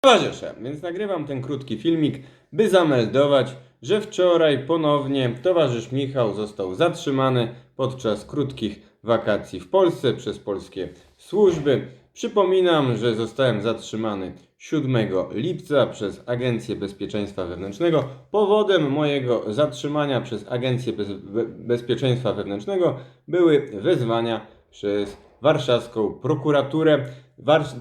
Towarzysze, więc nagrywam ten krótki filmik, by zameldować, że wczoraj ponownie towarzysz Michał został zatrzymany podczas krótkich wakacji w Polsce przez polskie służby. Przypominam, że zostałem zatrzymany 7 lipca przez Agencję Bezpieczeństwa Wewnętrznego. Powodem mojego zatrzymania przez Agencję Bez Be- Bezpieczeństwa Wewnętrznego były wezwania przez warszawską prokuraturę.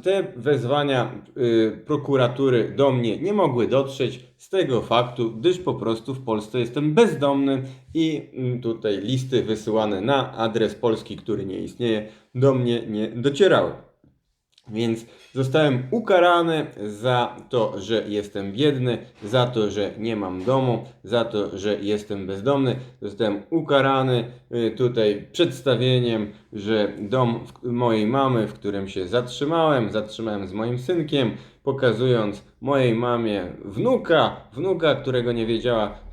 Te wezwania y, prokuratury do mnie nie mogły dotrzeć z tego faktu, gdyż po prostu w Polsce jestem bezdomny i mm, tutaj listy wysyłane na adres polski, który nie istnieje, do mnie nie docierały. Więc zostałem ukarany za to, że jestem biedny, za to, że nie mam domu, za to, że jestem bezdomny. Zostałem ukarany y, tutaj przedstawieniem, że dom mojej mamy, w którym się zatrzymałem, zatrzymałem z moim synkiem, pokazując mojej mamie wnuka, wnuka, którego nie wiedziała,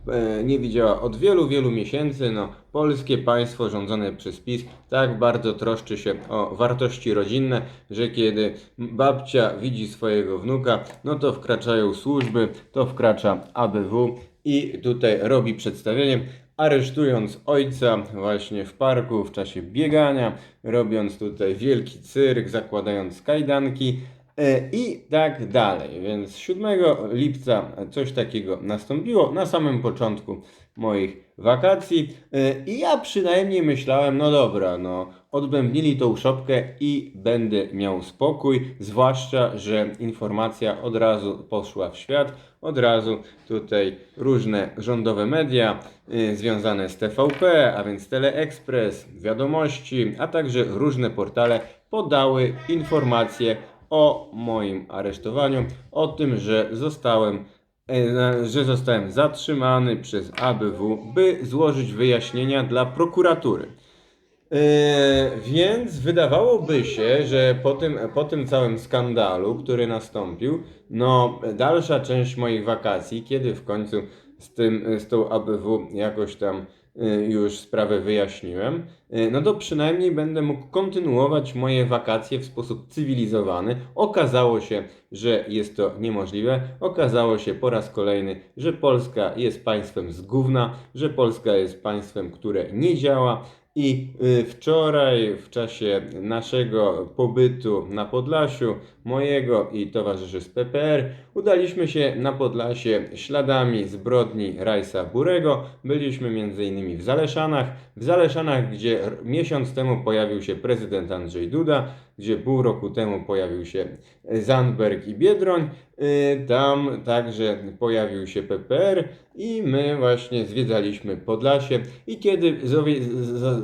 nie widziała od wielu, wielu miesięcy. No, polskie państwo rządzone przez PiS tak bardzo troszczy się o wartości rodzinne, że kiedy babcia widzi swojego wnuka, no to wkraczają służby, to wkracza ABW i tutaj robi przedstawienie, aresztując ojca właśnie w parku w czasie biegania, robiąc tutaj wielki cyrk, zakładając kajdanki. E, I tak dalej. Więc 7 lipca coś takiego nastąpiło na samym początku moich wakacji. E, I ja przynajmniej myślałem, no dobra, no odbębnili tą szopkę i będę miał spokój. Zwłaszcza, że informacja od razu poszła w świat. Od razu tutaj różne rządowe media y, związane z TVP, a więc Teleexpress, wiadomości, a także różne portale podały informacje o moim aresztowaniu, o tym, że zostałem, e, że zostałem zatrzymany przez ABW, by złożyć wyjaśnienia dla prokuratury. E, więc wydawałoby się, że po tym, po tym całym skandalu, który nastąpił, no dalsza część moich wakacji, kiedy w końcu z, tym, z tą ABW jakoś tam już sprawę wyjaśniłem, e, no to przynajmniej będę mógł kontynuować moje wakacje w sposób cywilizowany. Okazało się, że jest to niemożliwe. Okazało się po raz kolejny, że Polska jest państwem z gówna, że Polska jest państwem, które nie działa. I y, wczoraj, w czasie naszego pobytu na Podlasiu, mojego i towarzyszy z PPR, udaliśmy się na Podlasie śladami zbrodni Rajsa Burego. Byliśmy m.in. w Zaleszanach, w Zaleszanach, gdzie miesiąc temu pojawił się prezydent Andrzej Duda, gdzie pół roku temu pojawił się Zandberg i Biedroń. Y, Tam także pojawił się PPR i my właśnie zwiedzaliśmy Podlasie i kiedy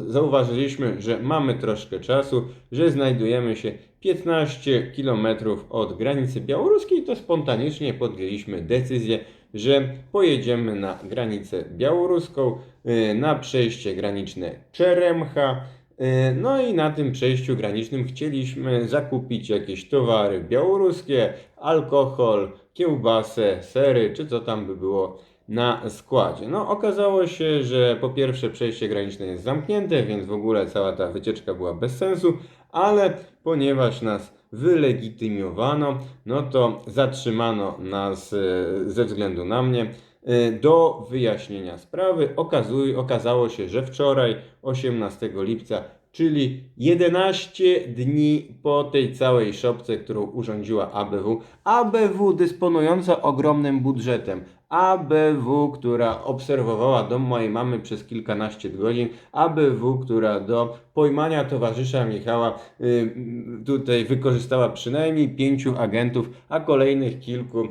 zauważyliśmy, że mamy troszkę czasu, że znajdujemy się 15 km od granicy białoruskiej, to spontanicznie podjęliśmy decyzję, że pojedziemy na granicę białoruską, y, na przejście graniczne Czeremcha. Y, No i na tym przejściu granicznym chcieliśmy zakupić jakieś towary białoruskie, alkohol, kiełbasę, sery, czy co tam by było na składzie. No, okazało się, że po pierwsze przejście graniczne jest zamknięte, więc w ogóle cała ta wycieczka była bez sensu, ale ponieważ nas wylegitymowano, no to zatrzymano nas e, ze względu na mnie. E, Do wyjaśnienia sprawy okazuj, okazało się, że wczoraj, 18 lipca, czyli 11 dni po tej całej szopce, którą urządziła ABW, ABW dysponująca ogromnym budżetem, ABW, która obserwowała dom mojej mamy przez kilkanaście godzin, ABW, która do pojmania towarzysza Michała y, tutaj wykorzystała przynajmniej pięciu agentów, a kolejnych kilku y,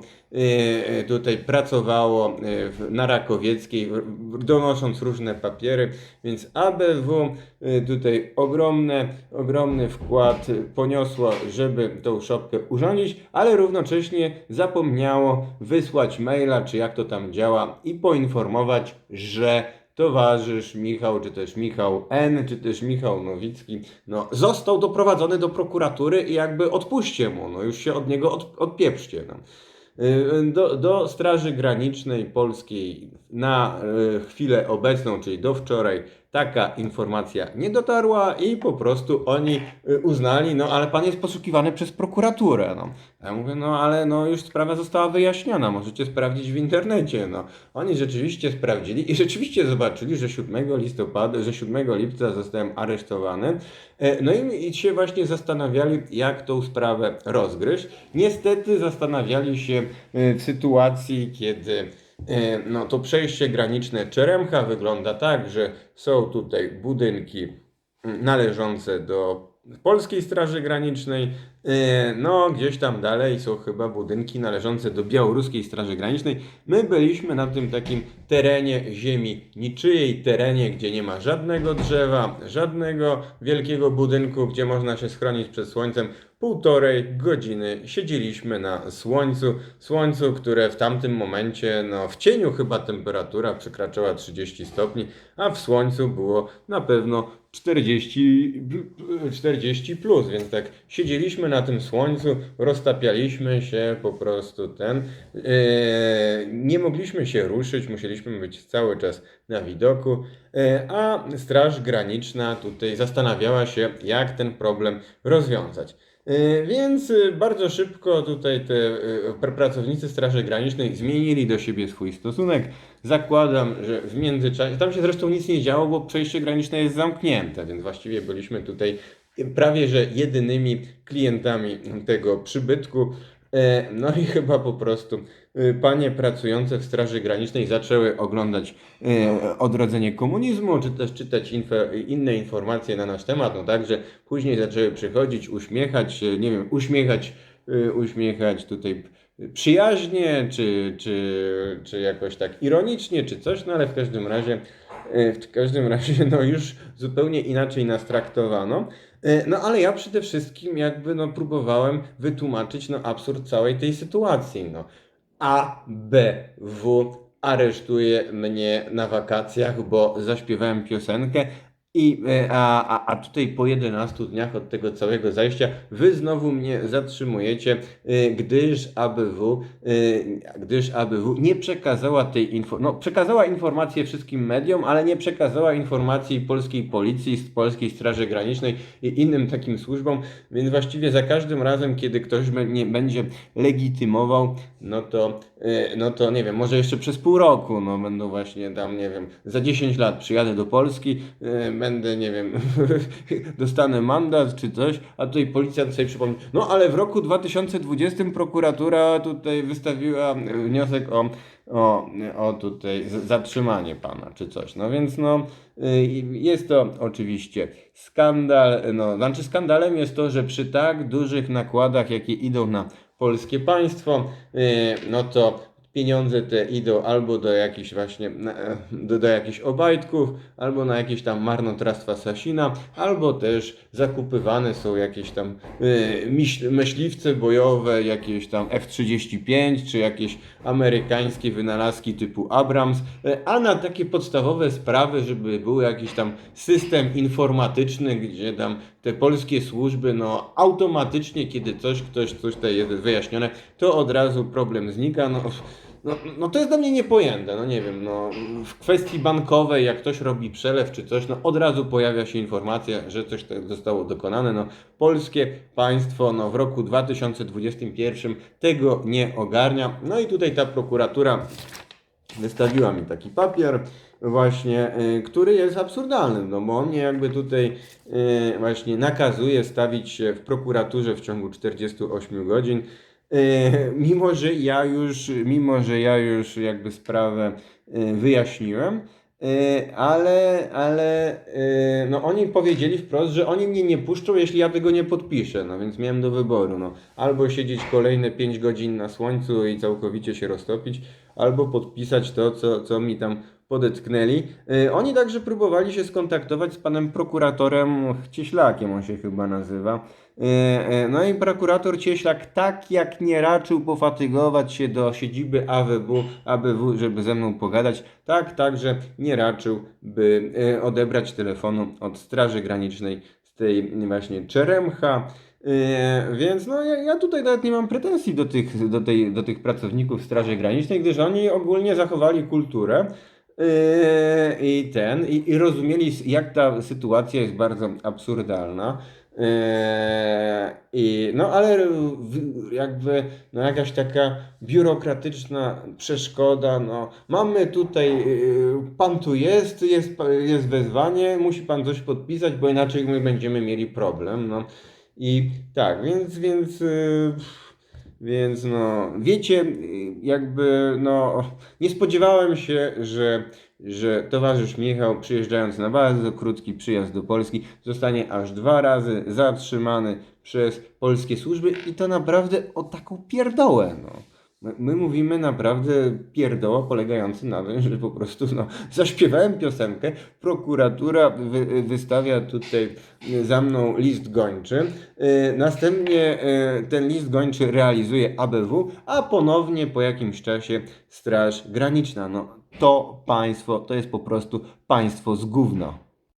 y, tutaj pracowało y, na Rakowieckiej, donosząc różne papiery, więc ABW y, tutaj ogromne, ogromny wkład poniosło, żeby tą szopkę urządzić, ale równocześnie zapomniało wysłać maila, czy jak to tam działa i poinformować, że towarzysz Michał, czy też Michał N, czy też Michał Nowicki, no, został doprowadzony do prokuratury i jakby odpuśćcie mu, no już się od niego od, odpieprzcie. No. Y, Do, do Straży Granicznej Polskiej na y, chwilę obecną, czyli do wczoraj, taka informacja nie dotarła i po prostu oni y, uznali, no ale pan jest poszukiwany przez prokuraturę. No. Ja mówię, no ale no już sprawa została wyjaśniona, możecie sprawdzić w internecie. No. Oni rzeczywiście sprawdzili i rzeczywiście zobaczyli, że 7 listopada, że 7 lipca zostałem aresztowany. E, No i, i się właśnie zastanawiali, jak tą sprawę rozgryźć. Niestety zastanawiali się e, w sytuacji, kiedy no, to przejście graniczne Czeremcha wygląda tak, że są tutaj budynki mm, należące do Polskiej Straży Granicznej. E, No, gdzieś tam dalej są chyba budynki należące do Białoruskiej Straży Granicznej. My byliśmy na tym takim terenie ziemi niczyjej, terenie, gdzie nie ma żadnego drzewa, żadnego wielkiego budynku, gdzie można się schronić przed słońcem. Półtorej godziny siedzieliśmy na słońcu, słońcu, które w tamtym momencie, no w cieniu chyba temperatura przekraczała 30 stopni, a w słońcu było na pewno 40, 40 plus, więc tak siedzieliśmy na tym słońcu, roztapialiśmy się po prostu ten, e, nie mogliśmy się ruszyć, musieliśmy być cały czas na widoku, e, a Straż Graniczna tutaj zastanawiała się, jak ten problem rozwiązać. E, Więc bardzo szybko tutaj te pr- pracownicy Straży Granicznej zmienili do siebie swój stosunek. Zakładam, że w międzyczasie, tam się zresztą nic nie działo, bo przejście graniczne jest zamknięte, więc właściwie byliśmy tutaj prawie że jedynymi klientami tego przybytku. E, No i chyba po prostu e, panie pracujące w Straży Granicznej zaczęły oglądać e, odrodzenie komunizmu, czy też czytać info, inne informacje na nasz temat. No także później zaczęły przychodzić, uśmiechać się, nie wiem, uśmiechać, e, uśmiechać tutaj przyjaźnie, czy, czy, czy jakoś tak ironicznie, czy coś, no ale w każdym razie, w każdym razie, no już zupełnie inaczej nas traktowano. E, No ale ja przede wszystkim jakby no próbowałem wytłumaczyć no absurd całej tej sytuacji, no. ABW aresztuje mnie na wakacjach, bo zaśpiewałem piosenkę i, e, a, a, a tutaj po 11 dniach od tego całego zajścia wy znowu mnie zatrzymujecie, e, gdyż ABW, e, gdyż ABW nie przekazała tej info, no przekazała informację wszystkim mediom, ale nie przekazała informacji polskiej policji, polskiej Straży Granicznej i innym takim służbom, więc właściwie za każdym razem, kiedy ktoś be- nie będzie legitymował, no to, e, no to nie wiem, może jeszcze przez pół roku, no będą właśnie tam, nie wiem, za 10 lat przyjadę do Polski, będę, nie wiem, dostanę mandat czy coś, a tutaj policjant sobie przypomni, no ale w roku 2020 prokuratura tutaj wystawiła wniosek o, o, o tutaj zatrzymanie pana czy coś, no więc no y, jest to oczywiście skandal, no znaczy skandalem jest to, że przy tak dużych nakładach, jakie idą na polskie państwo, y, no to pieniądze te idą albo do jakichś właśnie, na- do, do jakichś obajtków, albo na jakieś tam marnotrawstwa Sasina, albo też zakupywane są jakieś tam myśl, myśliwce bojowe, jakieś tam F-35, czy jakieś amerykańskie wynalazki typu Abrams, y, a na takie podstawowe sprawy, żeby był jakiś tam system informatyczny, gdzie tam te polskie służby, no automatycznie, kiedy coś, ktoś, coś tutaj jest wyjaśnione, to od razu problem znika, no, no, no to jest dla mnie niepojęte, no nie wiem, no w kwestii bankowej, jak ktoś robi przelew czy coś, no od razu pojawia się informacja, że coś tak zostało dokonane, no polskie państwo, no w roku 2021 tego nie ogarnia, no i tutaj ta prokuratura wystawiła mi taki papier właśnie, y, który jest absurdalny, no bo on mnie jakby tutaj y, właśnie nakazuje stawić się w prokuraturze w ciągu 48 godzin, mimo że ja już, mimo że ja już jakby sprawę y, wyjaśniłem, y, ale, ale no oni powiedzieli wprost, że oni mnie nie puszczą, jeśli ja tego nie podpiszę, no więc miałem do wyboru, no albo siedzieć kolejne 5 godzin na słońcu i całkowicie się roztopić, albo podpisać to, co, co mi tam podetknęli. Oni także próbowali się skontaktować z panem prokuratorem Cieślakiem, on się chyba nazywa. Y, y, No i prokurator Cieślak tak jak nie raczył pofatygować się do siedziby AWW, ABW, żeby ze mną pogadać, tak także nie raczył, by y, odebrać telefonu od Straży Granicznej z tej właśnie Czeremcha. Więc no ja, ja tutaj nawet nie mam pretensji do tych, do, tej, do tych pracowników Straży Granicznej, gdyż oni ogólnie zachowali kulturę. I ten, i, i rozumieli, jak ta sytuacja jest bardzo absurdalna. Yy, I, no ale jakby no jakaś taka biurokratyczna przeszkoda, no. Mamy tutaj, yy, pan tu jest, jest, jest wezwanie, musi pan coś podpisać, bo inaczej my będziemy mieli problem, no. I tak, więc, więc, yy, więc no, wiecie, jakby no, nie spodziewałem się, że, że towarzysz Michał przyjeżdżając na bardzo krótki przyjazd do Polski zostanie aż dwa razy zatrzymany przez polskie służby i to naprawdę o taką pierdołę, no. My, my mówimy naprawdę pierdoła polegający na tym, że po prostu no, zaśpiewałem piosenkę, prokuratura wy, wystawia tutaj za mną list gończy, y, następnie y, ten list gończy realizuje ABW, a ponownie po jakimś czasie Straż Graniczna. No to państwo, to jest po prostu państwo z gówna.